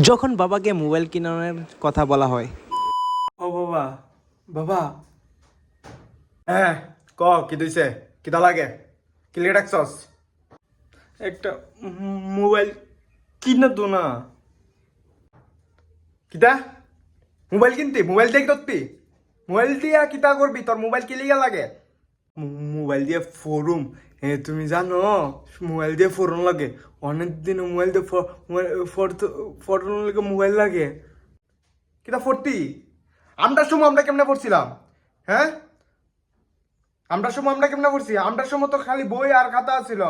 যখন বাবাকে মোবাইল কেনানোর কথা বলা হয়। ও বাবা বাবা। হ্যাঁ ক, কি দিছে? কিটা লাগে? কি লিখে রাখছস একটা মোবাইল কিনা তো না। কিটা মোবাইল কিনতি? মোবাইল দেখ ধরতি মোবাইল দিয়া কিটা করবি তোর মোবাইল কি লিগা লাগে? মোবাইল দিয়ে ফোরুম এ, তুমি জানো মোবাইল দিয়ে ফোরন লাগে। অনেক দিন মোবাইল দিয়ে ফটো লাগে মোবাইল লাগে। কিটা ফোরতি আমরার সময় আমরা কেমনে পড়ছিলাম? হ্যাঁ? আমরার সময় আমরা কেমনে পড়ছি? আমরার সময় তো খালি বই আর খাতা ছিল।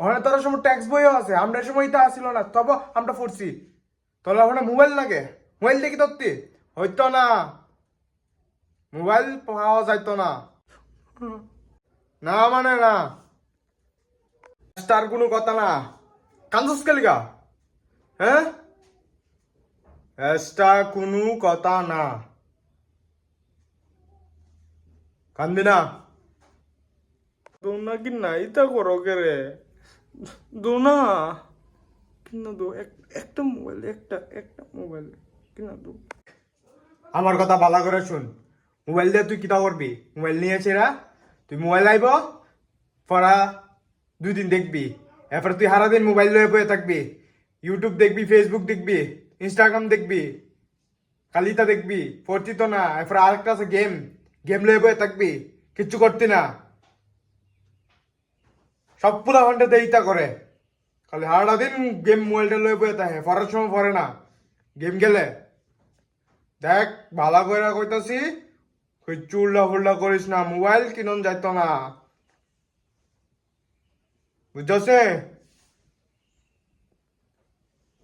ওখানে তোর সময় ট্যাক্স বইও আছে। আমরা সময় এটা আসছিল না। তবে আমরা পড়ছি। তাহলে ওখানে মোবাইল লাগে। মোবাইল দেখি ধরতি হইতো না। মোবাইল পাওয়া যাইতো না। না মানে না। তার কোনো কথা না। কান্দস কেলিগা হ্যাঁ? এসটা কোনো কথা না। কান্দি না। দোনা কি না ইতা করো রে? দোনা। কিনা দো, এক- একটা মোবাইল, একটা একটা মোবাইল কিনা দো। আমার কথা ভালো করে শুন। মোবাইল দিয়ে তুই কিতা করবি? মোবাইল নিয়েছে রা। তুই মোবাইল আইব পড়া দুই দিন দেখবি। এরপরে তুই সারাদিন মোবাইল লয়ে বয়ে থাকবি। ইউটিউব দেখবি ফেসবুক দেখবি ইনস্টাগ্রাম দেখবি, কালিতা দেখবি পড়তি তো না এরপর আরেকটা আছে গেম গেম লয়ে বয়ে থাকবি, কিচ্ছু করতি না। সব পুরা ঘন্টাতে এইটা করে খালি সারাটা দিন গেম মোবাইলটা লয়ে বয়ে থাকে পড়ার সময় পড়ে না। গেম গেলে দেখ, ভালো করে কইতাছি কই চুল্লা ফুল্লা করিস না, মোবাইল কিনন যাইতো না। বুঝছে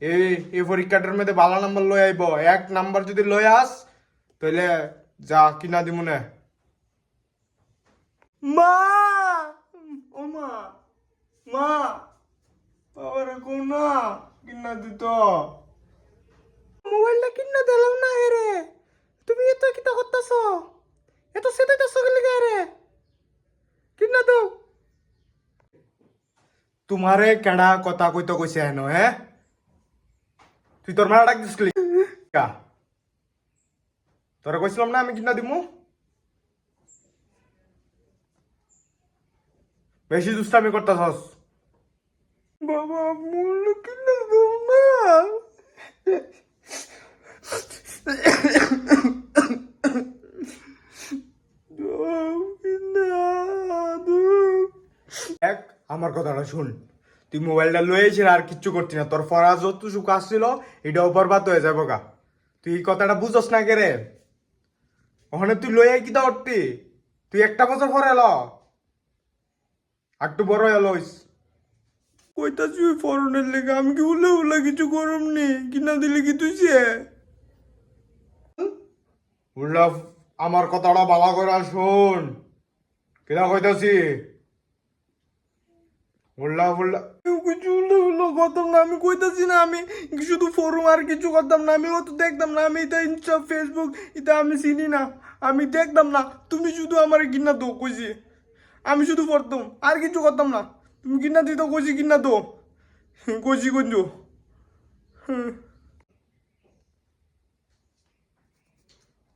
এই এই পরীক্ষাটার মধ্যে ভালো নাম্বার লই আইব। এক নাম্বার যদি লই আস তাহলে যা কিনা দিমু না। মা! ও মা! মা! বাবার কোন না, কিনা দিত। মোবাইলটা কিনা দিলাম না রে। তুমি এত কিতা করতেছ? এত সেটাইতেছ গেলি রে কিনা দাও তোমারে কেডা কথা কইতে কইছে হেন হে? তুই তোর মারা ডাক দিসলি কা? তোরা কইছিলাম না আমি কিনা দিমু? বেশি দুষ্টামি করতেছস। বাবা মূল কিনা দাও না এক আমার কথাটা শুন। তুই মোবাইলটা লয়েছিল আর কিচ্ছু করতি না। তোর ফরা যত সুখ আসছিল, এটাও বরবাদ হয়ে যাব গা। তুই কথাটা বুঝস না কে রে? ওখানে তুই লয়ে কি উঠতি তুই একটা বছর পরে এলো। একটু বড় এলোইস কইতাছি ওই ফরনের লেগে, আমি কি উল্লে উল্লে কিছু গরম কিনা দিলে কি তুই সে উল্লা, আমার কথাটা বালা করে শোন। কিনা কইতাছি? উল্লা উল্লা কিছু উল্লা করতাম না, আমি কইতাছি না, আমি শুধু ফোরম আর কিছু করতাম না আমি অত দেখতাম না, আমি এটা ইনস্টা ফেসবুক এটা আমি চিনি না, আমি দেখতাম না, তুমি শুধু আমার কিনা দো কইছি। আমি শুধু পড়তাম, আর কিছু করতাম না, তুমি কিনা দিত কইছি কিনা দো কইছি কঞ্জু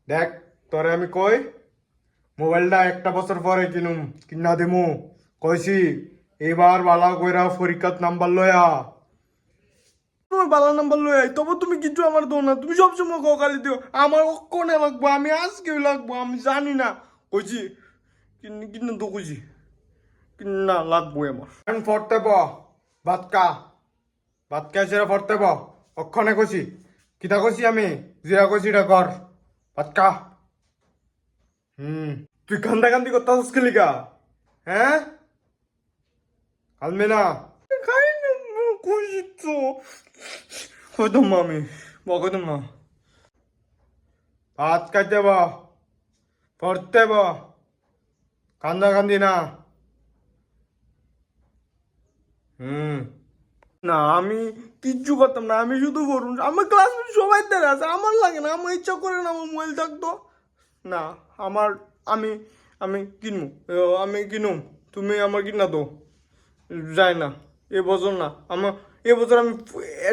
দেখ, তোরে আমি কই? মোবাইলটা একটা বছর পরে কিনুম কিনা দিমু, কইছি। এবার বালা কইরা পরীক্ষাত নাম্বার লয়া। তোমার বালা নাম্বার লই আই তবে তুমি কিছু আমার দো না। তুমি সবসময় ককালি দিও, আমার কোনে লাগবো, আমি আজকেও লাগবো, আমি জানি না। কইছি, কিন- কিনা তো কইছি। কিনা লাগবো আমার। এখন পড়তে ব ভাতকা ভাতকা সেরা পড়তে ব অক্ষণে কইছি, কিতা কইছি আমি? জিরা কইছি, এটা কর। ভাতকা হুম। তুই কান্দা কান্দি করতাছিস খেলিকা হ্যাঁ? কালমে না খাই না কইছি তো কইতাম না আমি বকইতাম না ভাত খাইতে বা পড়তে বা কান্দা কান্দি না হুম না আমি কিচ্ছু করতাম না আমি শুধু পড়ুন আমার ক্লাসমেট সবাই দেখা আছে আমার লাগে না আমার ইচ্ছা করে না আমার মোবাইল থাকতো না আমার আমি আমি কিনবো আমি কিনুম তুমি আমার কিনা দো যায় না। এ বছর না। আমার এবছর আমি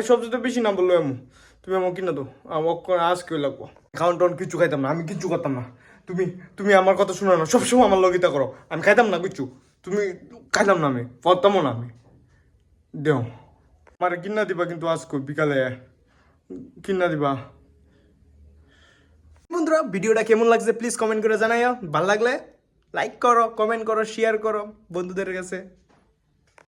সবচেয়ে বেশি না বলল এমন। তুমি আমাকে কিনা দো আমাকে আজ কেউ লাগবো। খাওয়ান টাউন কিছু খাইতাম না। আমি কিচ্ছু করতাম না। তুমি তুমি আমার কথা শুনো না। সবসময় আমার লগিতা করো। আমি খাইতাম না কিছু তুমি খাইতাম না আমি। পড়তামও না আমি। দেও। আমার কিনা দিবা কিন্তু আজকে বিকালে। কিনা দিবা। বন্ধুরা, ভিডিওটা কেমন লাগছে প্লিজ কমেন্ট করে জানাইও। ভালো লাগলে লাইক করো কমেন্ট করো শেয়ার করো বন্ধুদের কাছে।